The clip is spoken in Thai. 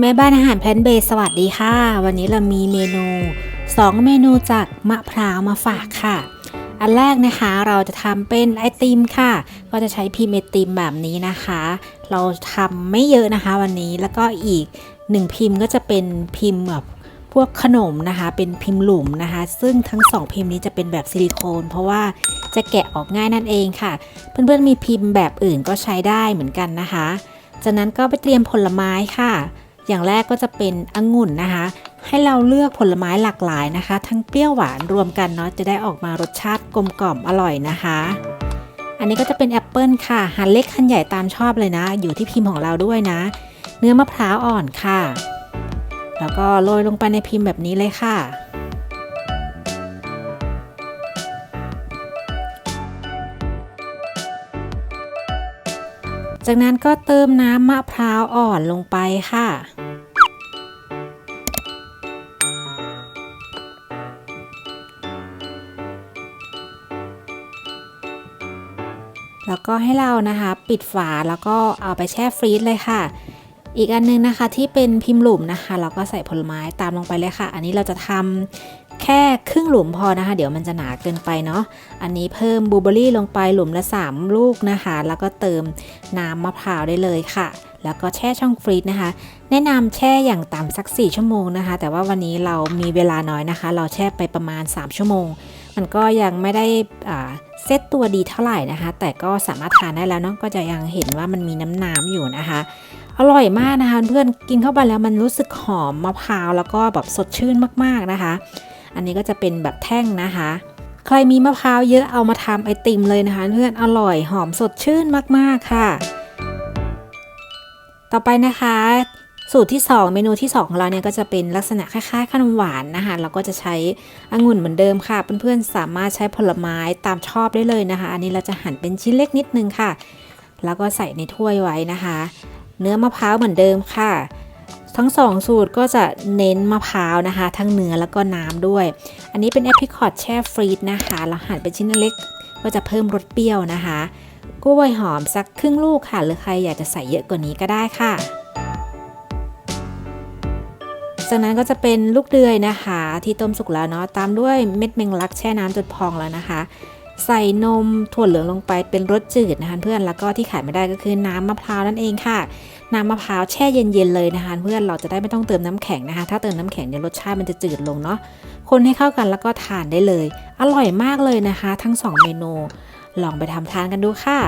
แม่บ้านอาหารแพลนเบสสวัสดีค่ะ วันนี้เรามีเมนู 2 เมนูจากมะพร้าวมาฝากค่ะ อันแรกนะคะเราจะทำเป็นไอติมค่ะ ก็จะใช้พิมพ์ไอติมแบบนี้นะคะ เราทำไม่เยอะนะคะวันนี้แล้วก็อีกหนึ่งพิมพ์ก็จะเป็นพิมพ์แบบพวกขนมนะคะ เป็นพิมพ์หลุมนะคะ ซึ่งทั้งสองพิมพ์นี้จะเป็นแบบซิลิโคน เพราะว่าจะแกะออกง่ายนั่นเองค่ะ เพื่อนๆมีพิมพ์แบบอื่นก็ใช้ได้เหมือนกันนะคะ จากนั้นก็ไปเตรียมผลไม้ค่ะ อย่างแรกก็จะเป็นองุ่นนะคะ ให้เราเลือกผลไม้หลากหลายนะคะ ทั้งเปรี้ยวหวานรวมกันเนาะจะได้ออกมารสชาติกลมกล่อมอร่อยนะคะ อันนี้ก็จะเป็นแอปเปิลค่ะหั่นเล็กหั่นใหญ่ตามชอบเลยนะ อยู่ที่พิมพ์ของเราด้วยนะ เนื้อมะพร้าวอ่อนค่ะ แล้วก็โรยลงไปในพิมพ์แบบนี้เลยค่ะ จากนั้นก็เติมน้ำมะพร้าวอ่อนลงไปค่ะ แล้วก็ให้เรานะคะ ปิดฝาแล้วก็เอาไปแช่ฟรีซเลยค่ะ อีกอันนึงนะคะที่เป็นพิมพ์หลุมนะคะ เราก็ใส่ผลไม้ตามลงไปเลยค่ะ อันนี้เราจะทำแค่ครึ่งหลุมพอนะคะ เดี๋ยวมันจะหนาเกินไปเนาะอันนี้เพิ่มบลูเบอรี่ลงไปหลุมละ 3 ลูกนะคะ แล้วก็เติมน้ำมะพร้าวได้เลยค่ะ แล้วก็แช่ช่องฟรีซนะคะ แนะนำแช่อย่างต่ำสัก 4 ชั่วโมงนะคะ แต่ว่าวันนี้เรามีเวลาน้อยนะคะ เราแช่ไปประมาณ 3 ชั่วโมง มันก็ยังไม่ได้เซตตัวดีเท่าไหร่นะคะ แต่ก็สามารถทานได้แล้วเนาะก็จะยังเห็นว่ามันมีน้ำน้ำอยู่นะคะ อร่อยมากนะคะเพื่อนกินเข้าไปแล้วมันรู้สึกหอมมะพร้าวแล้วก็แบบสดชื่นมากๆนะคะ อันนี้ก็จะเป็นแบบแท่งนะคะ ใครมีมะพร้าวเยอะเอามาทำไอติมเลยนะคะ เพื่อนอร่อยหอมสดชื่นมากๆค่ะ ต่อไปนะคะ สูตรที่ 2 เมนูที่2ของเราเนี่ยก็จะเป็นลักษณะคล้ายๆขนมหวานนะคะเราก็จะใช้องุ่นเหมือนเดิมค่ะ เพื่อนๆสามารถใช้ผลไม้ตามชอบได้เลยนะคะ อันนี้เราจะหั่นเป็นชิ้นเล็กนิดนึงค่ะ แล้วก็ใส่ในถ้วยไว้นะคะ เนื้อมะพร้าวเหมือนเดิมค่ะ ทั้ง2สูตรก็จะเน้นมะพร้าวนะคะ ทั้งเนื้อแล้วก็น้ำด้วย อันนี้เป็นแอปริคอตแช่ฟรีซนะคะเราหั่นเป็นชิ้นเล็กก็จะเพิ่มรสเปรี้ยวนะคะกล้วยหอมสักครึ่งลูกค่ะ หรือใครอยากจะใส่เยอะกว่านี้ก็ได้ค่ะ จากนั้นก็จะเป็นลูกเดือยนะคะ ที่ต้มสุกแล้วเนาะตามด้วยเม็ดแมงลักแช่น้ำจนพองแล้วนะคะ ใส่นมถั่วเหลืองลงไปเป็นรสจืดนะคะเพื่อนแล้วก็ที่ขาดไม่ได้ก็คือน้ำมะพร้าวนั่นเองค่ะ น้ำมะพร้าวแช่เย็นๆเลยนะคะเพื่อนเราจะได้ไม่ต้องเติมน้ำแข็งนะคะ ถ้าเติมน้ำแข็งเดี๋ยวรสชาติมันจะจืดลงเนาะคนให้เข้ากันแล้วก็ทานได้เลย อร่อยมากเลยนะคะ ทั้งสองเมนู ลองไปทำทานกันดูค่ะ